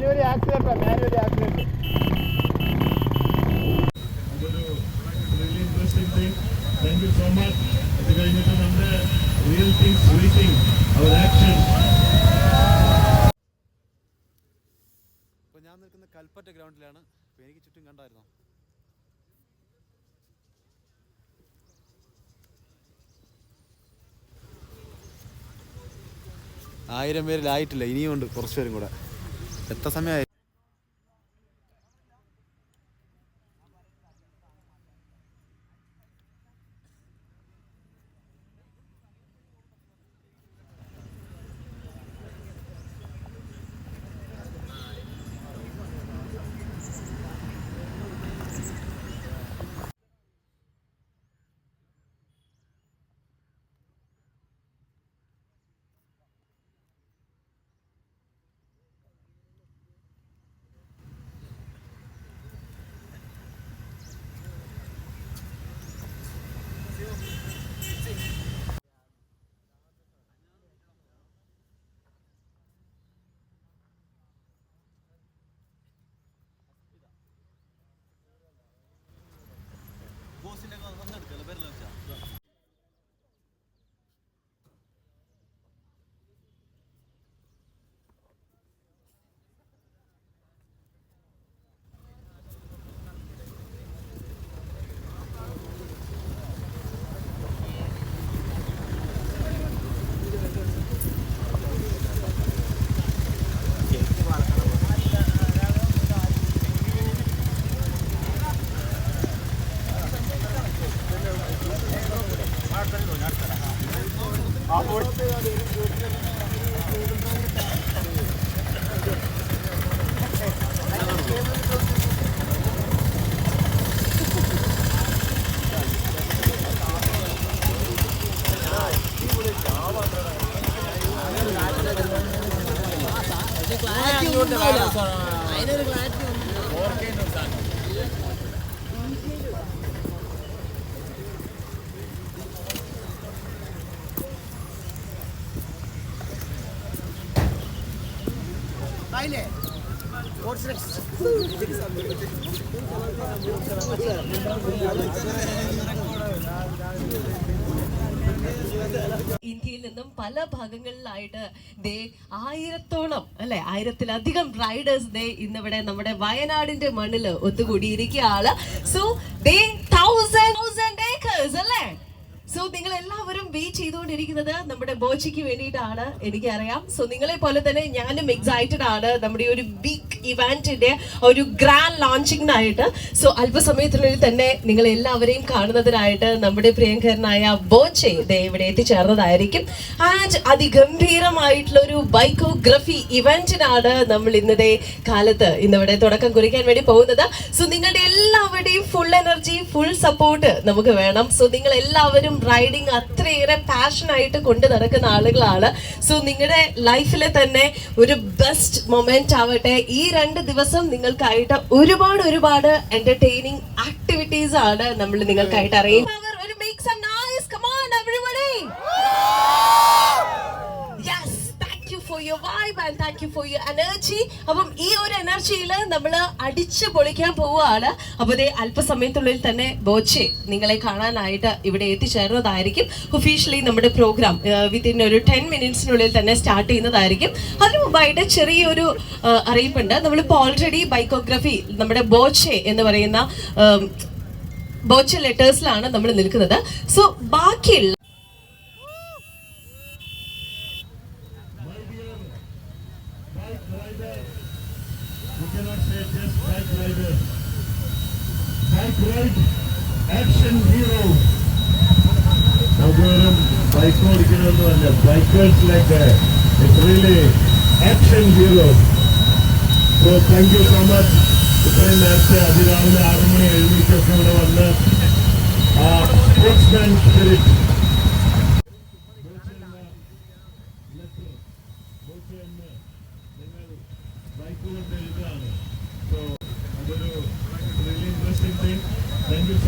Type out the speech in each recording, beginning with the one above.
Manually accident manually thing thank you so much ഇത് കഴിഞ്ഞിട്ട് നമ്മുടെ റിയൽ തിങ്സ് വെയിറ്റിംഗ് അവർ ആക്ഷൻ ഇപ്പോൾ ഞാൻ നിൽക്കുന്ന കൽപ്പറ്റ ഗ്രൗണ്ടിലാണ്. അപ്പോൾ എനിക്ക് ചുറ്റും കണ്ടായിരുന്നോ? ആയിരം പേരിലായിട്ടില്ല ഇനിയും ഉണ്ട് കുറച്ച് പേരും കൂടെ. やったサメは എത്ര സമയമായി ഇന്ത്യയിൽ നിന്നും പല ഭാഗങ്ങളിലായിട്ട് ദേ ആയിരത്തോളം അല്ലെ? ആയിരത്തിലധികം റൈഡേഴ്സ് ദേ ഇന്നിവിടെ നമ്മുടെ വയനാടിന്റെ മണ്ണിൽ ഒത്തുകൂടിയിരിക്കുകയാണ്. സോ ദേ തൗസൻഡ് തൗസൻഡ് ഏക്കേഴ്സ് അല്ലേ? സോ നിങ്ങൾ എല്ലാവരും വെയിറ്റ് ചെയ്തുകൊണ്ടിരിക്കുന്നത് നമ്മുടെ ബോച്ചയ്ക്ക് വേണ്ടിയിട്ടാണ്. എനിക്കറിയാം. സോ നിങ്ങളെ പോലെ തന്നെ ഞാനും എക്സൈറ്റഡ് ആണ്. നമ്മുടെ ഒരു ബിഗ് ഇവന്റിന്റെ ഒരു ഗ്രാൻഡ് ലോഞ്ചിങ്ങിനായിട്ട് സോ അല്പസമയത്തിനുള്ളിൽ തന്നെ നിങ്ങൾ എല്ലാവരെയും കാണുന്നതിനായിട്ട് നമ്മുടെ പ്രിയങ്കരനായ ബോച്ചെ ഇവിടെ എത്തിച്ചേർന്നതായിരിക്കും. ആൻഡ് അതിഗംഭീരമായിട്ടുള്ള ഒരു ബൈക്കോഗ്രഫി ഇവന്റിനാണ് നമ്മൾ ഇന്നത്തെ കാലത്ത് ഇന്നിവിടെ തുടക്കം കുറിക്കാൻ വേണ്ടി പോകുന്നത്. സോ നിങ്ങളുടെ എല്ലാവരുടെയും ഫുൾ എനർജി ഫുൾ സപ്പോർട്ട് നമുക്ക് വേണം. സോ നിങ്ങൾ എല്ലാവരും റൈഡിങ് അത്രയേറെ പാഷനായിട്ട് കൊണ്ടു നടക്കുന്ന ആളുകളാണ്. സോ നിങ്ങളുടെ ലൈഫിലെ തന്നെ ഒരു ബെസ്റ്റ് മൊമെന്റ് ആവട്ടെ. ഈ രണ്ട് ദിവസം നിങ്ങൾക്കായിട്ട് ഒരുപാട് ഒരുപാട് എന്റർടൈനിങ് ആക്ടിവിറ്റീസ് ആണ് നമ്മൾ നിങ്ങൾക്കായിട്ട് അറിയും thank you vibe and thank you for your energy. അപ്പം ഈ ഒരു എനർജിയിൽ നമ്മൾ അടിച്ച് പൊളിക്കാൻ പോവുകയാണ്. അപ്പോൾ ഇതേ അല്പസമയത്തുള്ളിൽ തന്നെ ബോച്ചെ നിങ്ങളെ കാണാനായിട്ട് ഇവിടെ എത്തിച്ചേർന്നതായിരിക്കും. ഒഫീഷ്യലി നമ്മുടെ പ്രോഗ്രാം വിത്തിൻ ഒരു ടെൻ മിനിറ്റ്സിനുള്ളിൽ തന്നെ സ്റ്റാർട്ട് ചെയ്യുന്നതായിരിക്കും. അതിനു മുമ്പായിട്ട് ചെറിയൊരു അറിയിപ്പുണ്ട്. നമ്മളിപ്പോൾ ഓൾറെഡി ബൈക്കോഗ്രഫി നമ്മുടെ ബോച്ചെ എന്ന് പറയുന്ന ബോച്ച ലെറ്റേഴ്സിലാണ് നമ്മൾ നിൽക്കുന്നത്. സോ ബാക്കിയുള്ള action hero. വെറും bike ഓടിക്കണമെന്നല്ല bikers like it's really action hero so thank you so much ഇത്രയും നേരത്തെ അതിരാവിലെ ആറ് മണി എഴുന്നേറ്റൊക്കെ ഇവിടെ വന്ന് ആ സ്പോർട്സ്മാൻ സ്പിരിറ്റ് ബൈക്ക് കൊണ്ട് എഴുതുകയാണ് സോ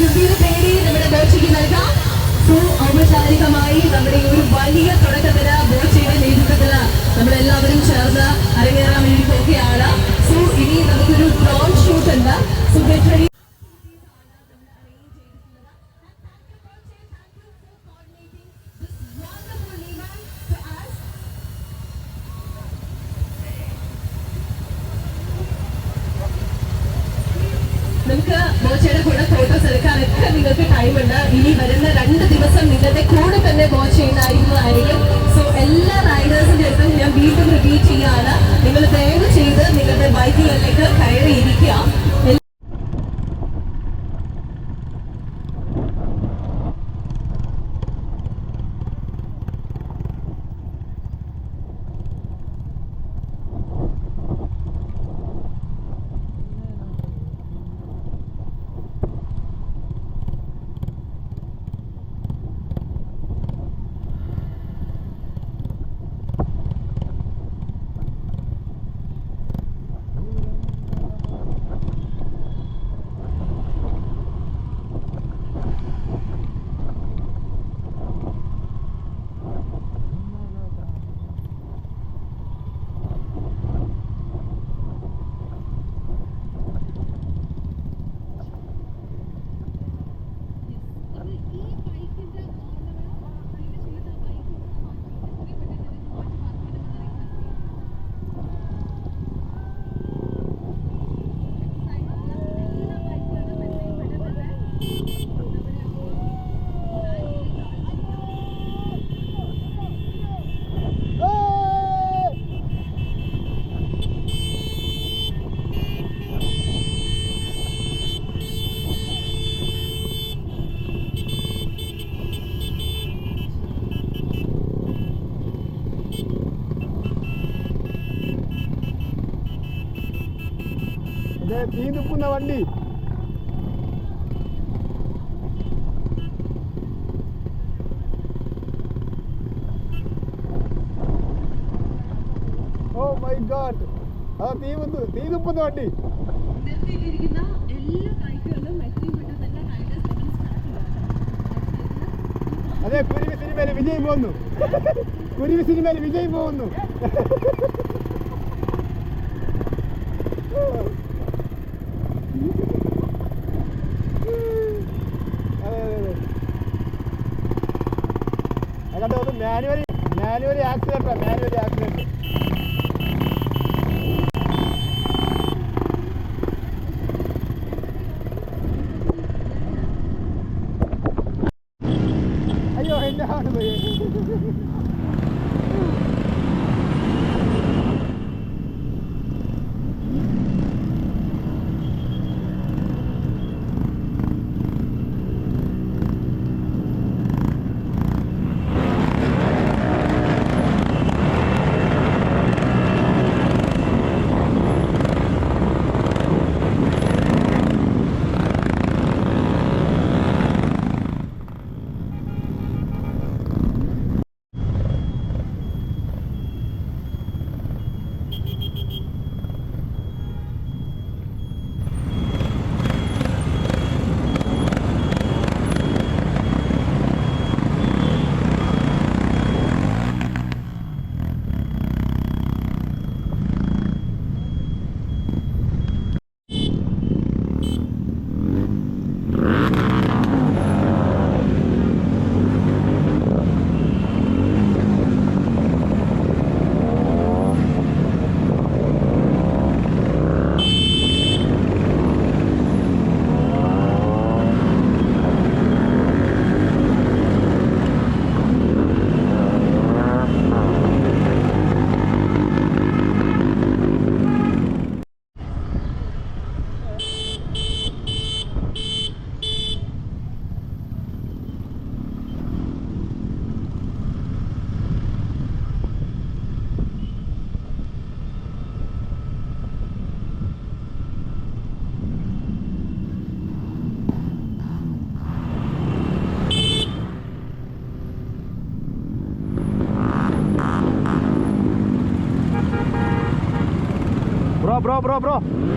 ഗംഭീര പേര് നമ്മുടെ ബോച്ചയ്ക്ക് നൽകാം. സോ ഔപചാരികമായി നമ്മുടെ ഒരു വലിയ തുടക്കത്തിന് ബോച്ചയുടെ നേതൃത്വത്തിൽ നമ്മളെല്ലാവരും ചേർന്ന് അരങ്ങേറാൻ വേണ്ടി പോവുകയാണ് സോ ഇനി നമുക്കൊരു ഡ്രോൺ ഷൂട്ട് ഉണ്ട്. സോ ഗെറ്റ് റെഡി നമുക്ക് ബോച്ചയുടെ കൂടെ ഫോട്ടോസ് എടുക്കാനൊക്കെ നിങ്ങൾക്ക് ടൈമുണ്ട് ഇനി വരുന്ന രണ്ട് ദിവസം നിങ്ങളുടെ കൂടെ തന്നെ ബോച്ച് ചെയ്യുന്നതായിരിക്കും. സോ എല്ലാ റൈഡേഴ്സിന്റെ അടുത്തും ഞാൻ വീണ്ടും റിപ്പീറ്റ് ചെയ്യാണ് നിങ്ങൾ ദയവ് ചെയ്ത് നിങ്ങളുടെ ബൈക്കുകളിലേക്ക് കയറിയിരിക്കുക ഇത് നിൽക്കുന്ന വണ്ടി. ഓ മൈ ഗാഡ് അതാ തീ തുപ്പു തീ തുപ്പുന്ന വണ്ടി. നിർത്തിയിട്ടിരിക്കുന്ന എല്ലാ അതെ കുരുവി സിനിമയിൽ വിജയ് പോകുന്നു. കുരുവി സിനിമയിൽ വിജയ് പോകുന്നു. bro, bro, bro.